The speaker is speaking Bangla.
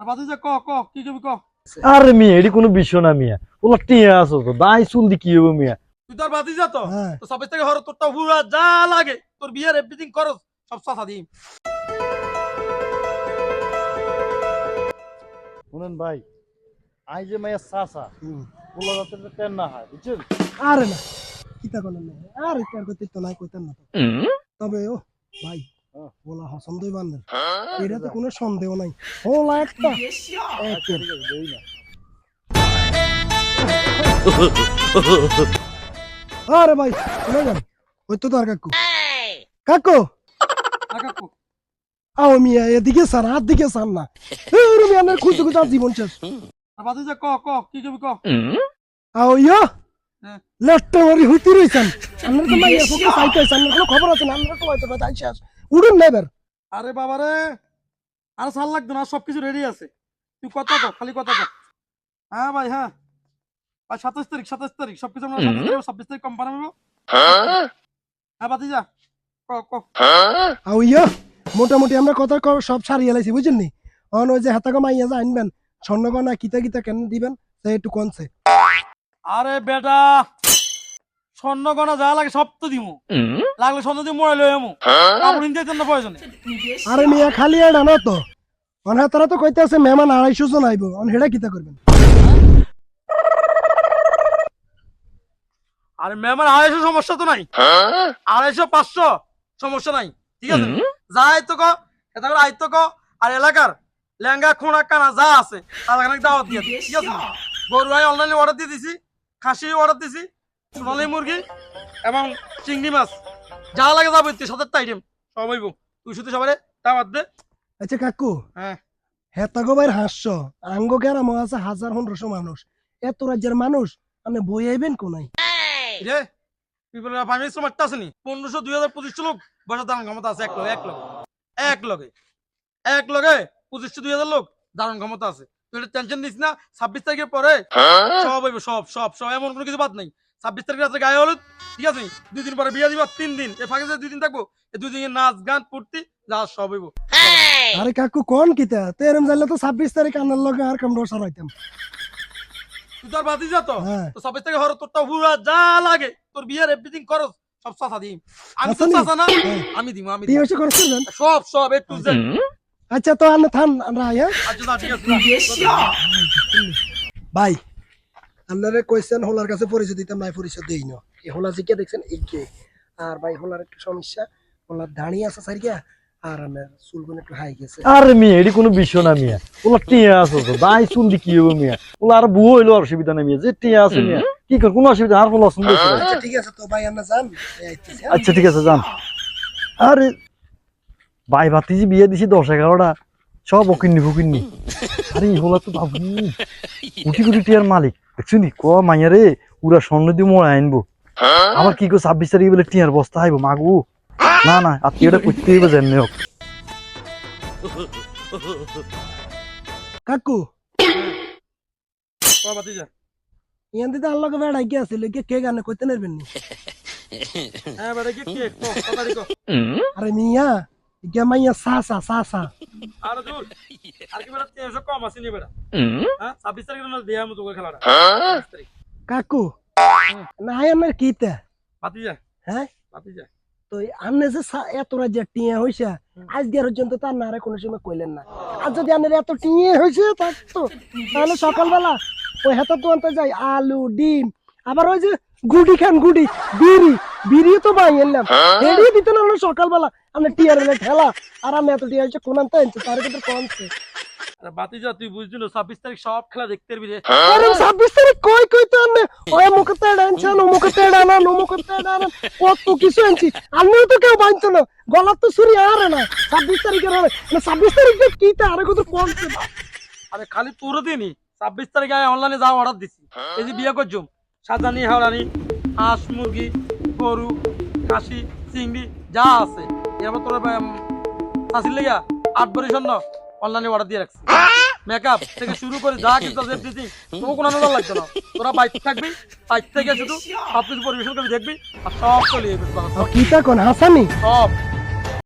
আর বাতি ক ক কি কবি ক? আরে মিয়া এটি কোনো বিষয় না মিয়া। ওলা টিয়া আছো তো দাই চুল দি কি হব মিয়া? তুই তোর বাতি যা তো। হ্যাঁ। থেকে হর পুরা যা লাগে। তোর বিয়ের এভরিথিং করস সব সাথা দিম। শুনেন ভাই আই যে না হয় বুঝছেন? আরে না। কিতা কোন না আরে কার কইতে তো নাই কইতেন না তবে ও ভাই। ওলা হসন্দই বান্ধব এটাতে কোনো সন্দেহ নাই। ওলা একটা। আরে ভাই শুনে যান। ওই তো তার কাকু। কাকু! আর কাকু আও মিয়া এদিকে সার হাত দিকে সার না। এই মিয়া না খুঁজতে খুঁজতে জীবন শেষ। আর বাতি যা ক ক কি কবি ক? আও ইয়া! হ্যাঁ। মারি হুতি রইছেন। আমরা তো মাইয়া ফুকে সাইতে আছেন কোনো খবর আছে না? আমরা তো হয়তো বাদ উড়ুন নেবার আরে বাবারে আর সাল লাগতো না সবকিছু রেডি আছে। তুই কথা কর খালি কথা কর। হ্যাঁ ভাই হ্যাঁ। আর সাতাশ তারিখ সাতাশ তারিখ সবকিছু আমরা সাতাশ তারিখ ছাব্বিশ তারিখ কনফার্ম হব হ্যাঁ? বাতি যা ক ক। আও ইয়া মোটামুটি আমরা কথা সব সারিয়ে লাইছি বুঝছেন নি? অন ওই যে হাতাকে মাইয়া যা আনবেন স্বর্ণগনা কিতা কিতা কেন দিবেন সে একটু কনছে। আরে বেটা স্বর্ণ গনা যা লাগে সব তো দিমু। লাগলে স্বর্ণ দিয়ে মোড়াই লই আমু কাপড় কিনতে যেতেন না প্রয়োজনে। আরে মিয়া খালি এটা না তো। অন হাতারা তো কইতে আছে মেহমান আড়াইশো জন আইব। অন হেডা কিতা করবেন? আরে মেহমান আড়াইশো সমস্যা তো নাই। আড়াইশো পাঁচশো সমস্যা নাই। ঠিক আছে? যা আইতো ক এটা করে আইতো ক আর এলাকার লেঙ্গা খোঁড়া কানা যা আছে তাদের দাওয়াত দিয়ে ঠিক আছে? গরু আই অনলাইনে অর্ডার দিয়ে দিছি খাসি অর্ডার দিছি সোনালি মুরগি এবং চিংড়ি মাছ। যা লাগে যাব তুই সাথে আইটেম সব হইব। তুই শুধু সবাই দাওয়াত দে। আচ্ছা কাকু হ্যাঁ। হেতাগো বাইর হাসছো আঙ্গ কেরাম আছে হাজার পনেরোশো মানুষ। এত রাজ্যের মানুষ আপনি বই আইবেন কোনাই রে আসেনি। পনেরোশো দুই হাজার পঁচিশশো লোক। বসার দাঁড়ান ক্ষমতা আছে এক লগে এক লগে। এক লগে। এক লগে পঁচিশশো দুই হাজার লোক দাঁড়ান ক্ষমতা আছে। তুই এটা টেনশন নিস না ছাব্বিশ তারিখের পরে সব হইব সব সব সব। এমন কোনো কিছু বাদ নাই। ছাব্বিশ তারিখ রাত্রে গায়ে হলুদ ঠিক আছে? দুই দিন পরে বিয়ে দিবা তিন দিন। এ ফাঁকে যে দুই দিন থাকব এই দুই দিনের নাচ গান ফুর্তি যা সব হইব। আরে কাকু কোন কিতা? তো এরম জানলে তো ছাব্বিশ তারিখ আনার লগে আর কামড় সরাইতাম তুই তোর বাতি যা তো? হ্যাঁ। তো ছাব্বিশ তারিখে হর তোরটা পুরা যা লাগে তোর বিয়ের এভরিথিং করস সব চাচা দিম। আমি তো চাচা নি? না হ্যাঁ। আমি দিব আমি বিয়ে দিম। সব সব একটু আচ্ছা তো আনে থান আমরা আচ্ছা ঠিক আছে। ভাই আপনারা কইছেন হোলার কাছে পরিচয় দিতাম নাই পরিচয় দেই না এই হোলা জিকে দেখছেন এই যে আর ভাই হোলার একটু সমস্যা হোলার দাঁড়িয়ে আছে সারিয়া আর আমার চুলগুলো একটু হাই গেছে। আরে মিয়া এটি কোনো বিষয় না মিয়া। ওলা টিয়া আছো তো দাই চুল দি কি হব মিয়া? ওলা আর বুয়ো হইল অসুবিধা নাই মিয়া যে টিয়া আছে মিয়া কি কর কোনো অসুবিধা আর কোনো অসুবিধা আচ্ছা ঠিক আছে তো ভাই আমরা যান। হ্যাঁ? আচ্ছা ঠিক আছে যান। আরে ভাই ভাতিজি বিয়ে দিছি দশ এগারোটা সব অকিন্নি ফুকিন্নি আরে হলা তো বাবু কোটি কোটি টিয়ার মালিক। দেখছ নি ক মাইয়া রে পুরা স্বর্ণ দিয়ে মোড়া আনব। আবার কি কো ছাব্বিশ তারিখে বলে টিয়ার বস্তা আইবো মাগু। না না আত্মীয়টা করতে হইবে জানি হোক। কাকু। ইয়ান দিতে আল্লাহকে বেড়াই কে আছে কে কে গানে কইতে নেবেন নি হ্যাঁ। আরে মিয়া ইকে মাইয়া সাসা সাসা আরে দূর। আর কি বেটা, 300 কম আছে নি বেটা? হ্যাঁ, 26 তারিখে না দেয়া মতো খেলাটা। কাকু না আমার কিতা বাতি হ্যাঁ বাতি তো আমনে যে এত রাজ্যের টিয়া হইছে আজ দিয়ে পর্যন্ত তার নারে কোনো সময় কইলেন না আর যদি আনের এত টিয়ে হয়েছে তো তাহলে সকালবেলা ওই হাতে তো আনতে যাই আলু ডিম আবার ওই যে গুডি খান গুডি বিড়ি বিড়ি তো বাই এলাম এড়িয়ে দিতে না সকালবেলা আমি টিয়ার এলে ঠেলা আর আমি এত টিয়া কোন আনতে আনছি তার কিন্তু কমছে আরে বাতি যা, তুই বুঝলি না, 26 তারিখ সব খেলা দেখতে পারবি রে। আরে ছাব্বিশ তারিখ কই কই তো আনবে? ওই মুখে তেড় আনছেন ও মুখে তেড় আনান ও মুখে কত কিছু আনছি। আমিও তো কেউ বানছো না গলার তো ছুরি আরে না। ছাব্বিশ তারিখের হবে না ছাব্বিশ তারিখে কি তা আরে কত কমছে আরে খালি তোরও দিনি 26 তারিখে আমি অনলাইনে যাওয়া অর্ডার দিছি। এই যে বিয়ে করছুম সাজানি হাওড়ানি হাঁস মুরগি গরু খাসি চিংড়ি যা আছে। এরপর তোর চাষির লেগা আট বড়ি জন্য অনলাইনে অর্ডার দিয়ে রাখছি। মেকআপ থেকে শুরু করে যা কিছু আছে এভরিথিং তোর কোনো আনন্দ লাগছে না। তোরা বাইক থাকবি বাইক থেকে শুধু সব কিছু পরিবেশন করে দেখবি আর সব চলে যাবে। কি তা কোন হাসানি সব।